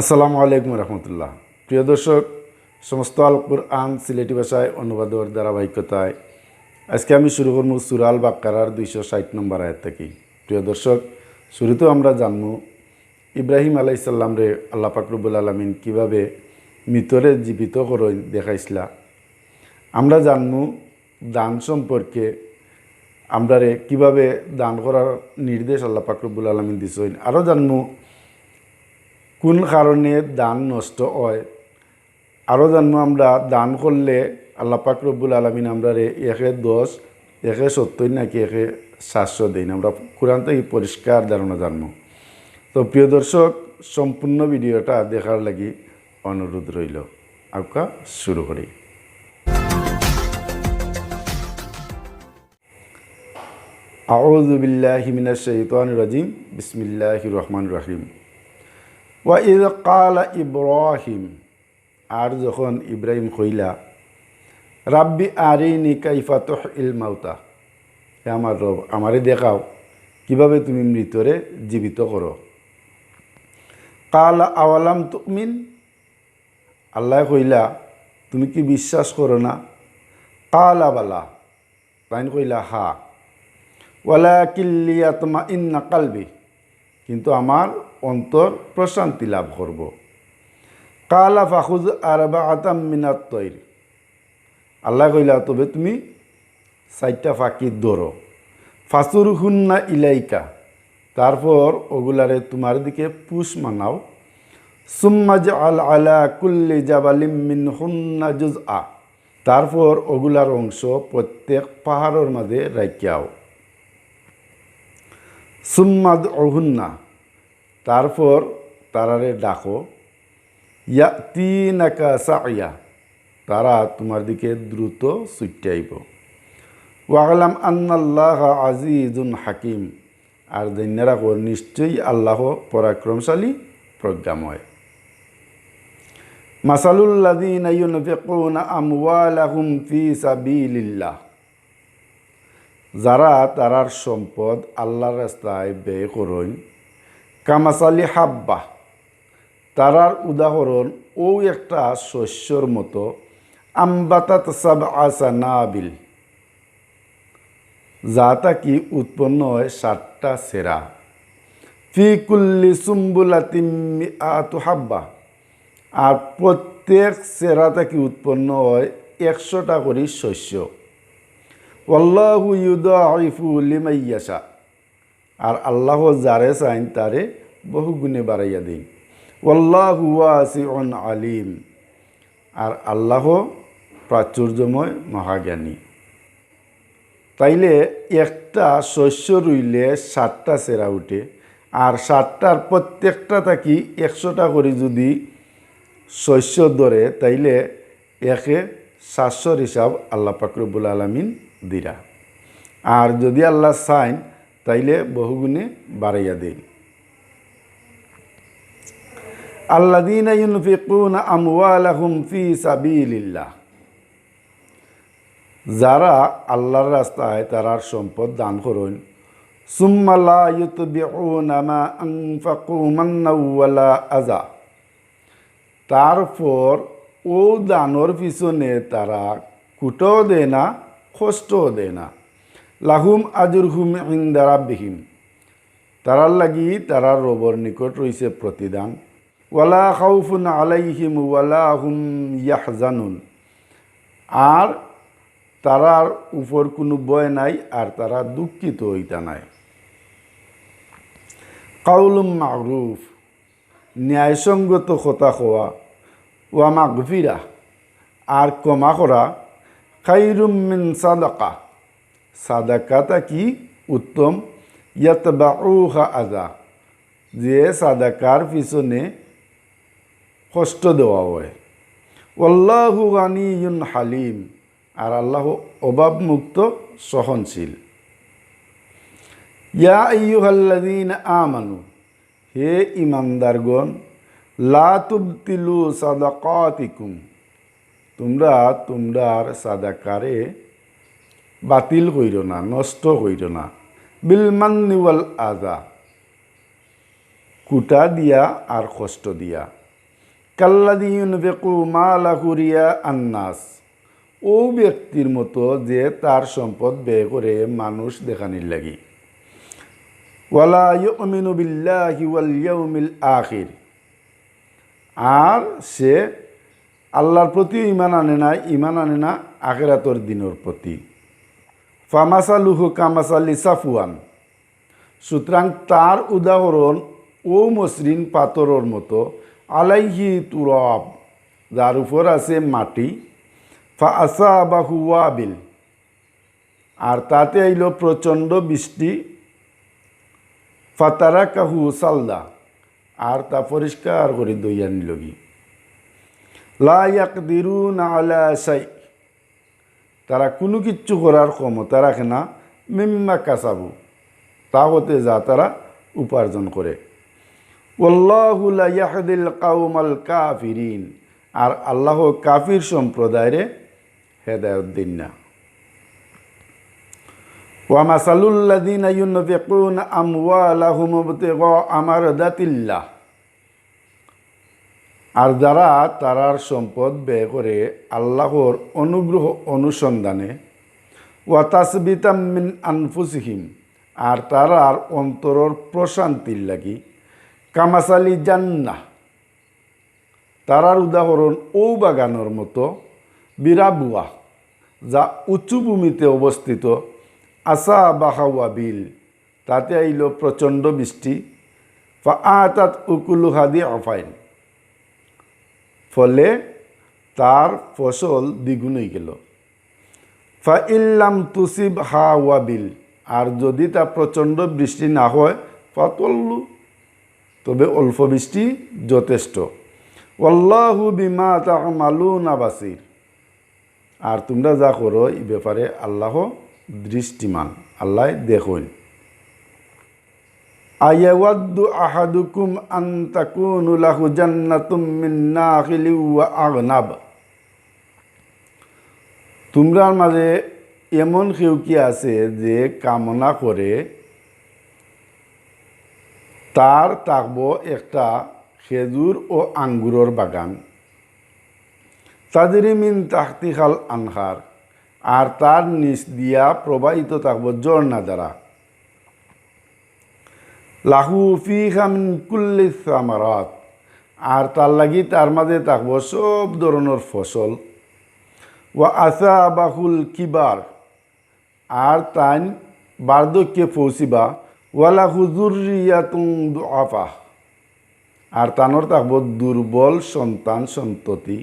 আসসালামু আলাইকুম রহমতুল্লাহ। প্রিয় দর্শক, সমস্ত আল কোরআন সিলেটি ভাষায় অনুবাদর ধারাবাহিকতায় আজকে আমি শুরু করব সুরাল বাক্কারার দুইশো ষাট নম্বর আয়াত থেকে। প্রিয় দর্শক, শুরুতেও আমরা জানব ইব্রাহিম আলাইসাল্লাম রে আল্লাহ পাকরবুল আলমিন কীভাবে মৃতরে জীবিত করেন দেখাইছিলা। আমরা জানব দান সম্পর্কে, আমরা রে কীভাবে দান করার নির্দেশ আল্লাহ পাকরবুল আলমিন দিছেন। আরও জানব কোন কারণে দান নষ্ট হয়? আরও জানব আমরা, দান করলে আল্লাহ পাক রব্বুল আলমিন আমরা একে দশ, একে সত্তর নাকি একে সাতশো দিন। আমরা কোরআন থেকে পরিষ্কার ধারণা জানব। তো প্রিয় দর্শক, সম্পূর্ণ ভিডিওটা দেখার লাগি অনুরোধ রইল। আউকা শুরু করি। আউযু বিল্লাহি মিনাশ শাইতানির রাজিম। বিসমিল্লাহির রহমানির রহিম। ওয়া ইদ কালা ইব্রাহিম আর যখন ইব্রাহিম কইলা, রাব্বি আরিনি কাইফা তোহ ইল মাউতা হে আমার রব, আমারে দেখাও কীভাবে তুমি মৃতরে জীবিত করো। কালা আওয়ালাম তুমিন আল্লাহ কইলা, তুমি কি বিশ্বাস করো না? কালা বালা তাইন কইলা, হা ওয়ালা কিল্লিয়া তোমা ইন্না কালবি কিন্তু আমার অন্তর প্রশান্তি লাভ করব। কালা ফাখুজ আর বা আতাম মিনাত তৈর। আল্লাহ কইলা, তবে তুমি চারটা ফাঁকি দৌড়ো ফাসুর হুন্না ইলাইকা। তারপর ওগুলারে তোমার দিকে পুষ মানাও। সুম্মাজ আল আলা কুল্লি জাবালিম মিন হুন্না জুজ আ তারপর ওগুলার অংশ প্রত্যেক পাহাড়ের মাঝে রাখিয়াও। সুম্মাদ অহুন্না তারপর তারারে ডাকো ইয়া তিনাকা সাইয়া তারা তোমার দিকে দ্রুত ছুটাইব ওয়াগলাম আন্নাল্লাহ আজিজুন হাকিম আর দৈন্যরা কো নিশ্চয়ই আল্লাহ পরাক্রমশালী, প্রজ্ঞাময়। মাসালুল্লাদিন আমওয়ালাহুম ফি সাবিলিল্লাহ যারা তারার সম্পদ আল্লাহর রাস্তায় ব্যয় করুন কামাসালি হাব্বা। তারার উদাহরণ ও একটা শস্যর মতো। আম্বাতাত সাব আসা নাবিল যা তাকি উৎপন্ন হয় ষাটটা সেরা। ফি কুল্লি সুম্বুলাতিম আতু হাব্বা। আর প্রত্যেক সেরা তাকি উৎপন্ন হয় একশোটা করি শস্য। ওল্লাহু ইউদাইফু লিমাইয়াশা। আর আল্লাহ যারে চাইন তারে বহু গুণে বাড়াইয়া দিন। ওল্লাহু ওয়াসিউন আলিম। আর আল্লাহ প্রাচুর্যময় মহাজ্ঞানী। তাইলে একটা শস্য রুইলে সাতটা সেরা উঠে, আর সাতটার প্রত্যেকটা থাকি একশোটা করে যদি শস্য ধরে, তাইলে একে সাতশোর হিসাব আল্লাহ পাকরবুল আলমিন দিরা। আর যদি আল্লাহ চাইন তাইলে বহুগুণে বাড়াইয়া সাবিলিল্লাহ। যারা আল্লাহর রাস্তায় তারার সম্পদ দান করুন আযা। তারপর ও দানোর পিছনে তারা কুটও দেয় না কষ্টও দেয় না। লাহুম আজুর হুম ইন্দারা বিহীন তারার লাগি তারার রবর নিকট রয়েছে প্রতিদান। ওয়ালা খাউফুন আলাইহিম ওয়ালা হুম ইয়াহজানুন। আর তারার উপর কোনো বয় নাই, আর তারা দুঃখিত হইতা নাই। কাউলুম মাগরুফ, ন্যায়সঙ্গত কথা হওয়া ওয়া মাগফিরা, আর কমা করা। খাইরুম মিন সাদাকাটা কি? উত্তম। ইয়াতবাউহা আজা যে সাদাকার পিছনে কষ্ট দেওয়া হয়। অল্লাহু গানিউন হালিম। আর আল্লাহ অভাবমুক্ত, সহনশীল। ইয়া আইয়ুহাল্লাযীনা আমানু। হে ইমানদারগণ লা তুবতিলু সাদাকাতিকুম। তোমরা তোমরার সাদাকারে বাতিল কইর না, নষ্ট কইর না। বিলমান্নিওয়াল আজা। কুটা দিয়া আর কষ্ট দিয়া। কাল্লাদিন বেকু মালাহুরিয়া আন্নাস। ও ব্যক্তির মতো যে তার সম্পদ ব্যয় করে মানুষ দেখানির লাগি ওয়ালা ইউমিনু বিল্লাহি ওয়াল ইয়াউমিল আখির। আর সে আল্লাহর প্রতি ইমান আনে না, ইমান আনে না আখেরাতর দিনের প্রতি। ফামাসালুহু কামাসালি সাফুয়ান সুতরাং তার উদাহরণ ও মসৃণ পাথরের মতো, আলাইহি তুরব, যার উপর আছে মাটি ফা আসা বা হুয়াবিল আর তাতে আইল প্রচণ্ড বৃষ্টি ফাতারা কাহু সালদা, আর তা পরিষ্কার করে দইয়া নিলগি দিরু না আলা সাই তারা কোনো কিচ্ছু করার ক্ষমতা রাখে না, মিম্মা কাসাবু। তা হতে যা তারা উপার্জন করে। ওল্লাহুল কাউমাল কাফিরিন। আর আল্লাহ কাফির সম্প্রদায়ের হেদায়ত দিন না। ওয়ামাসালুল্লাদিন আমওয়ালাহুম ইবতিগা মারদাতিল্লাহ। আর যারা তারার সম্পদ ব্যয় করে আল্লাহর অনুগ্রহ অনুসন্ধানে ওয়াতাসবিতাম মিন আনফুসিহিম, আর তারার অন্তরর প্রশান্তির লাগি, কামাসালি জান্না তারার উদাহরণ ও বাগানোর মতো বিরাবুয়া, যা উঁচু ভূমিতে অবস্থিত আসা বাহাওয়া বিল তাতে আইল প্রচণ্ড বৃষ্টি ফা আতাত উকুলু হাদি অফাইন ফলে তার ফসল দ্বিগুণ হয়ে গেল। ফা ইল্লাম তুসিব হা ওয়াবিল আর যদি তা প্রচণ্ড বৃষ্টি না হয়, ফাতল্লু, তবে অল্প বৃষ্টি যথেষ্ট। অল্লাহু বিমা তা মালু না বাসির, আর তোমরা যা করো, এই ব্যাপারে আল্লাহ দৃষ্টিমান, আল্লাহ দেখুন। আয়াওয়াদ্দু আহাদুকুম আন তাকুনু লাহু জান্নাতুম মিন নাখিলি ওয়া আগনাব। তোমরার মাঝে এমন কেউ কি আছে যে কামনা করে তার থাকব একটা খেজুর ও আঙ্গুরের বাগান। তাদের মিন তাহতিখাল আনহার, আর তার নিচ দিয়া প্রবাহিত থাকব ঝর্ণা দ্বারা। লাহু ফি খামিন কুল্লি সামারাত। আর তার লাগি তার মাঝে থাকব সব ধরনের ফসল। ওয়া আসা বাহুল কিবার। আর তাই বার্ধক্যে পৌঁছিবা। ওয়ালা হুজুরিয়াতুং আফা আর তানোর থাকব দুর্বল সন্তান সন্ততি।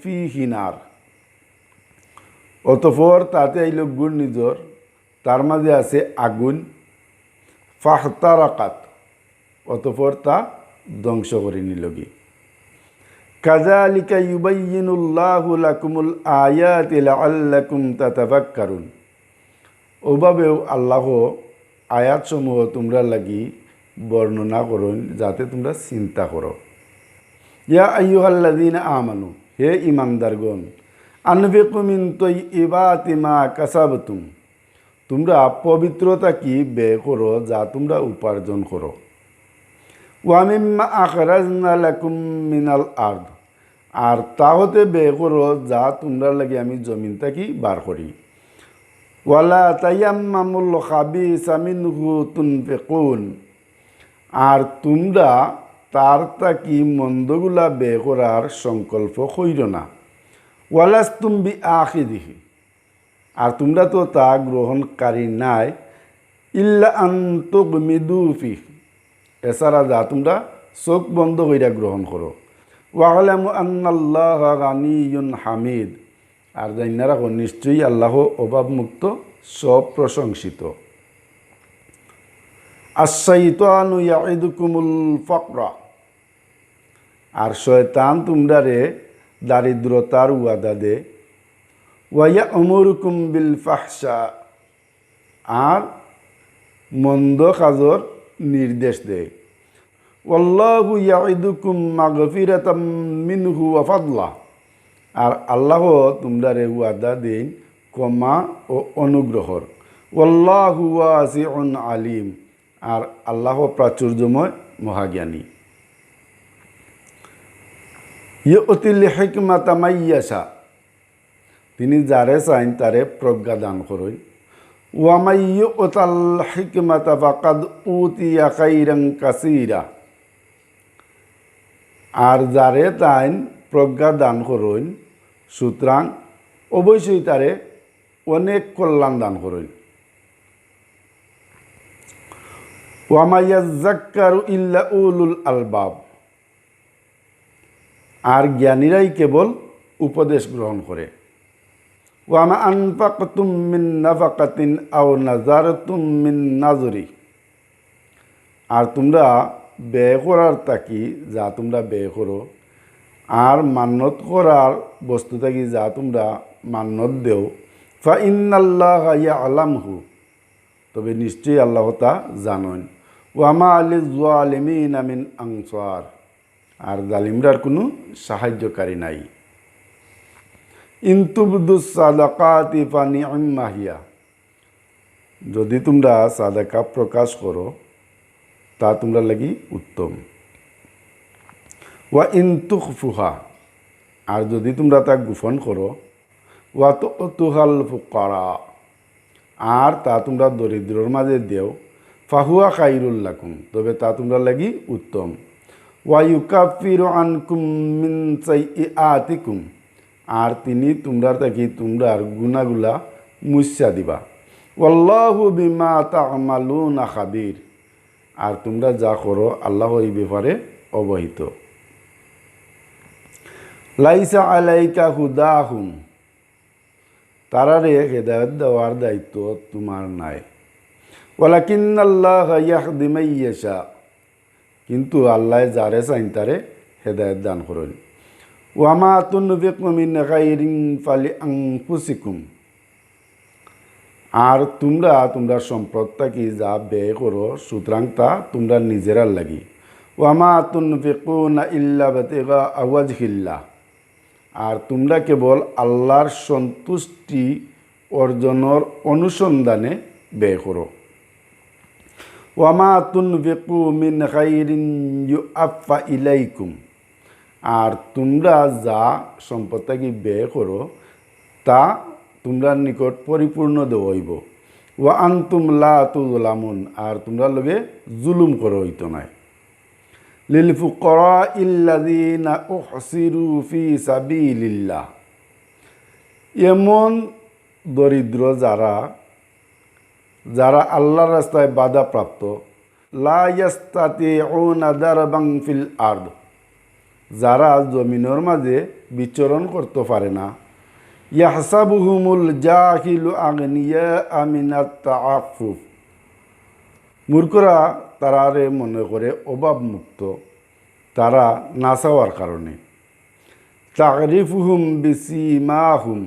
ফি হিনার অতফর তাতে আইল ঘূর্ণিঝড়। তার মাঝে আছে আগুন। ফাহতারাকাত অতফর তা ধ্বংস করে নিলগি কাজালিকা ইউবাইয়িনুল্লাহু লাকুমুল আয়াতি লাআল্লাকুম তাতাফাক্কারুন। ওভাবেও আল্লাহ আয়াতসমূহ তোমরা লাগি বর্ণনা করুন, যাতে তোমরা চিন্তা করো। ইয়া আইয়ুহাল্লাযীন আমানু, হে ইমানদারগণ, আনফিকু মিন তয়্যিবাতি মা কাসাবতুম। তোমরা পবিত্রতা কি ব্যয় করো যা তোমরা উপার্জন করো? ওয়ামিম্মা আখরাজনা লাকুম মিনাল আর্দ। আর তা হতে ব্যয় করো যা তোমরা লাগে আমি জমিন থাকি বার করি। ওয়ালা তাইয়াম্মামুল খাবিসা মিনহু তুনফিকুন। আর তোমরা তার তাকি মন্দগুলা ব্যয় করার সংকল্প কইর না। ওয়ালাস তুমি আখি দিহি আর তোমরা তো তা গ্রহণকারী নাই। ইল্লা আন্তক আন্তমিদুফি এছাড়া যা তোমরা চোখ বন্ধ কইরা গ্রহণ করো। ওয়ালামু আন্নাল্লাহ গানিয়ুন হামিদ। আর জান্না রাখো, নিশ্চয়ই আল্লাহ অভাবমুক্ত সব প্রশংসিত আশাইতানু ফকরা। আর শয়তান তোমরারে দারিদ্রতার ওয়াদা দে। ওয়াইয়া অমরুকুম বিল ফাহসা আর মন্দ কাজর নির্দেশ দেয়। ওল্লাহু ইয়াইদুকুম মাগফিরাতাম মিনহু ওয়া ফাদলা, আর আল্লাহ তোমরারে ওয়াদা দিন কমা ও অনুগ্রহর। ওল্লাহু ওয়াসিউন আলিম, আর আল্লাহ প্রাচুর্যময় মহাজ্ঞানী। ইয়ে অতিল হেকমাতা মাইয়াশা তিনি যারে চাইন তারে প্রজ্ঞা দান উতিয়া কাইরাং কাসিরা আর যারে তাইন প্রজ্ঞা দান করুন সুতরাং অবশ্যই তারে অনেক কল্যাণ দান করুন ওয়ামাইয়াজ্জাক্কারু ইল্লা উলুল আলবাব। আর জ্ঞানীরাই কেবল উপদেশ গ্রহণ করে ওয়ামা আনফাকতুম মিন নাফাকাতিন আও নাজারতুম মিন নাজরি আর তোমরা ব্যয় করার তাকি যা তোমরা ব্যয় করো, আর মান্নত করার বস্তু থাকি যা তোমরা মান্নত দেও। ফা ইন্নাল্লাহ ইয়া আলামহু তবে নিশ্চয়ই আল্লাহ তা জানেন। ওয়ামা আলি জোয়ালিমিন আমিন আংসার আর জালিমরার কোনো সাহায্যকারী নাই। ইন্তুবদুস সাদাকাতি পানি মাহিয়া। যদি তোমরা সাদাকা প্রকাশ করো, তা তোমরা লাগি উত্তম। ওয়া ইন্তুক ফুহা আর যদি তোমরা তা গোপন করো, ওয়া তো তুহাল ফুকারা, আর তা তোমরা দরিদ্রর মাঝে দেও, ফাহুয়া খাইরুল্লাকুম তবে তা তোমরা লাগি উত্তম। ওয়াইকাফির আনকুম মিন আতিকুম আর তিনি তোমরা থাকি তোমরার গুণাগুলা মুসা দিবা। ওয়াল্লাহু বিমা তামালুনা খাবির। আর তোমরা যা করো আল্লাহ এই ব্যাপারে অবহিত। লাইসা আলাইকা হুদাহুম। তারারে হেদায়ত দেওয়ার দায়িত্ব তোমার নাই। ওয়ালাকিন আল্লাহ ইয়াহদিমাইয়াশা কিন্তু আল্লাহ যারে চাইন তারে হেদায়ত দান করেন। ওয়ামা তুনফিকুমিন গাইরিন ফালি আংফুসিকুম আর তোমরা তোমরা সম্পদটা কি যা ব্যয় করো, সুতরাং তা তোমরা নিজেরার লাগি। ওয়ামা তুনফিকুনা ইল্লা বাতিগা আওয়াজহিল্লা আর তোমরা কেবল আল্লাহর সন্তুষ্টি অর্জনের অনুসন্ধানে ব্যয় করো। ওয়ামা তুনফিকু মিন খাইরিন ইউআফা ইলাইকুম আর তোমরা যা সম্পদটাকে ব্যয় করো, তা তোমরা নিকট পরিপূর্ণ দেওয়াইব। ওয়া আন্তুম লা তুলামুন আর তোমরা লগে জুলুম করো হইতো নাই। লিল ফুকরা ইল্লাযিনা উহসিরু ফি সাবিলিল্লাহ। এমন দরিদ্র যারা যারা আল্লাহর রাস্তায় বাধাপ্রাপ্ত লা ইয়াস্তাতিউনা দারবাং ফিল আরদ। যারা জমিনের মাঝে বিচরণ করতে পারে না। ইয়াহসাবুহুমুল জাহিলু আগনিয়া আমিনাত তাআফুফ মূর্খরা তারারে মনে করে অভাব মুক্ত তারা না চাওয়ার কারণে। তারিফুহুম বিসিমাহুম।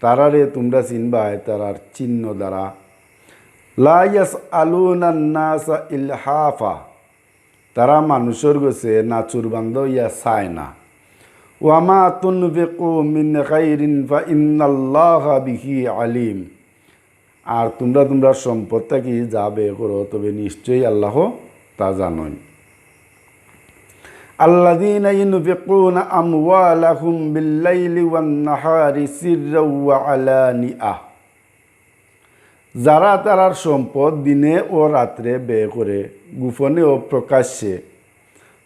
তারারে তোমরা চিনবায় তারার চিহ্ন দ্বারা। লাইয়াস আলুনান্নাসা ইলহাফা। তারা মানুষের গেছে নাচুর বান্ধ ইয়া চায় না ওয়ামা তুনফিকু মিন খাইরিন ফা ইন্নাল্লাহ বিহি আলিম আর তোমরা তোমরা সম্পদটা কি যা ব্যয় করো তবে নিশ্চয়ই আল্লাহ তা জানোই الذين ينفقون أموالهم بالليل والنهار سرا وعلانية যারা তারার সম্পদ দিনে ও রাত্রে ব্যয় করে, গোপনে ও প্রকাশ্যে।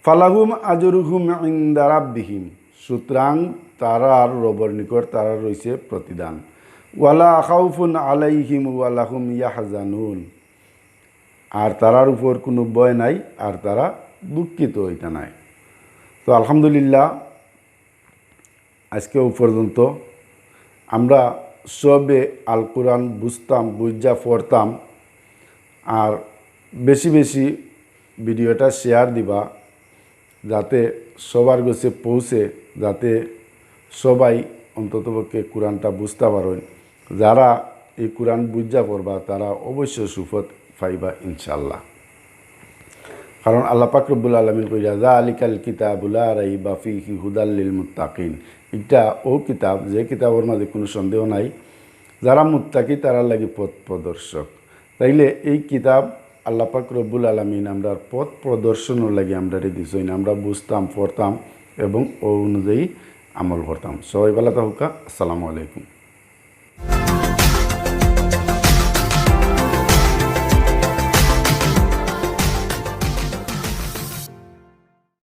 ফালাহুম আজরুহুম ইন্দারাবিহীন সুতরাং তারার রবর নিকট তারা রয়েছে প্রতিদান। ওয়ালা খাউফুন আলাইহিম ওয়ালাহুম ইয়াহজানুন। আর তারার উপর কোনো ভয় নাই, আর তারা দুঃখিত হইতে নাই। তো আলহামদুলিল্লাহ, আজকেও পর্যন্ত আমরা সবে আল কোরআন বুঝতাম, বুঝা পড়তাম আর বেশি বেশি ভিডিওটা শেয়ার দিবা যাতে সবার কাছে পৌঁছে, যাতে সবাই অন্ততপক্ষে কোরআনটা বুঝতে পারেন। যারা এই কোরআন বুঝা পড়বা, তারা অবশ্যই সুফত পাইবা ইনশাল্লাহ কারণ আল্লাহ পাকরবুল আলমিন কইরা যা আলিকাল কিতাবুল্লা রাই বাফি হি হুদাল্লিল মুত্তাকিন। এটা ও কিতাব, যে কিতাবের মাঝে কোনো সন্দেহ নাই। যারা মুত্তাকি, তারা লাগি পথ প্রদর্শক। তাইলে এই কিতাব আল্লাহ পাক রব্বুল আলমিন আমরা পথ প্রদর্শনের লাগে আমরা দিছই না আমরা বুঝতাম, পড়তাম এবং ও অনুযায়ী আমল করতাম। সবাই ভালো থাকুকা। আসসালামু আলাইকুম।